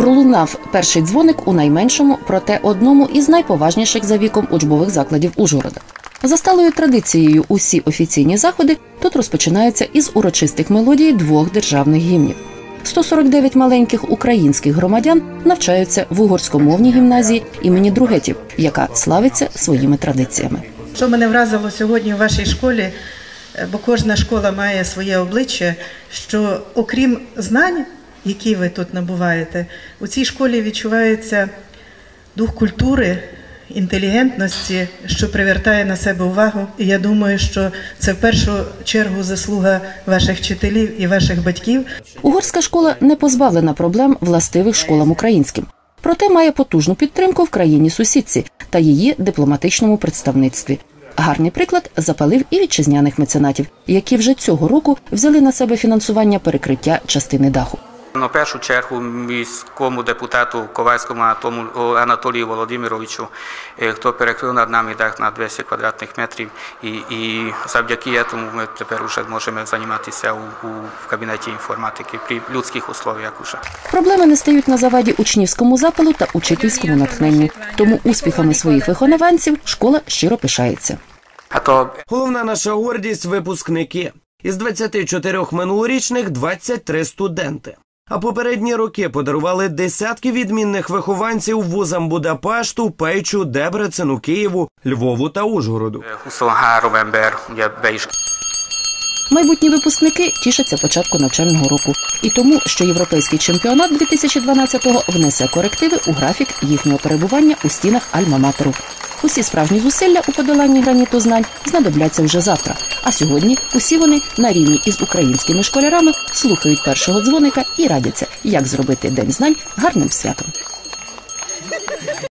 Пролунав перший дзвоник у найменшому, проте одному із найповажніших за віком учбових закладів Ужгорода. За сталою традицією, усі офіційні заходи тут розпочинаються із урочистих мелодій двох державних гімнів. 149 маленьких українських громадян навчаються в угорськомовній гімназії імені Другетів, яка славиться своїми традиціями. Що мене вразило сьогодні у вашій школі, е, бо кожна школа має своє обличчя, що окрім знань, які ви тут набуваєте, у цій школі відчувається дух культури, інтелігентності, що привертає на себе увагу. І я думаю, що це в першу чергу заслуга ваших вчителів і ваших батьків. Угорська школа не позбавлена проблем властивих школам українським, проте має потужну підтримку в країні сусідці та її дипломатичному представництві. Гарний приклад запалив і вітчизняних меценатів, які вже цього року взяли на себе фінансування перекриття частини даху. На першу чергу міському депутату Ковальському Анатолію Володимировичу, е, хто перекрив над нами дах на 200 квадратних метрів, і, і завдяки цьому ми тепер вже можемо займатися у, у в кабінеті інформатики при людських условиях уже. Проблеми не стають на заваді учнівському запалу та учительському натхненню. Тому успіхами своїх вихованців школа щиро пишається. А то Головна наша гордість випускники. Із 24 минулорічних 23 студенти. А попередні роки подарували десятки відмінних вихованців вузам Будапешту, Пейчу, Дебрецену, Києву, Львову та Ужгороду. 23 ember ugye be is Майбутні випускники тішаться початку навчального року і тому, що європейський чемпіонат 2012-го внесе корективи у графік їхнього перебування у стінах Альма-Матеру. Усі справжні зусилля у подоланні граніту знань знадобляться вже завтра. А сьогодні усі вони на рівні із українськими школярами слухають першого дзвоника і радяться, як зробити день знань гарним святом.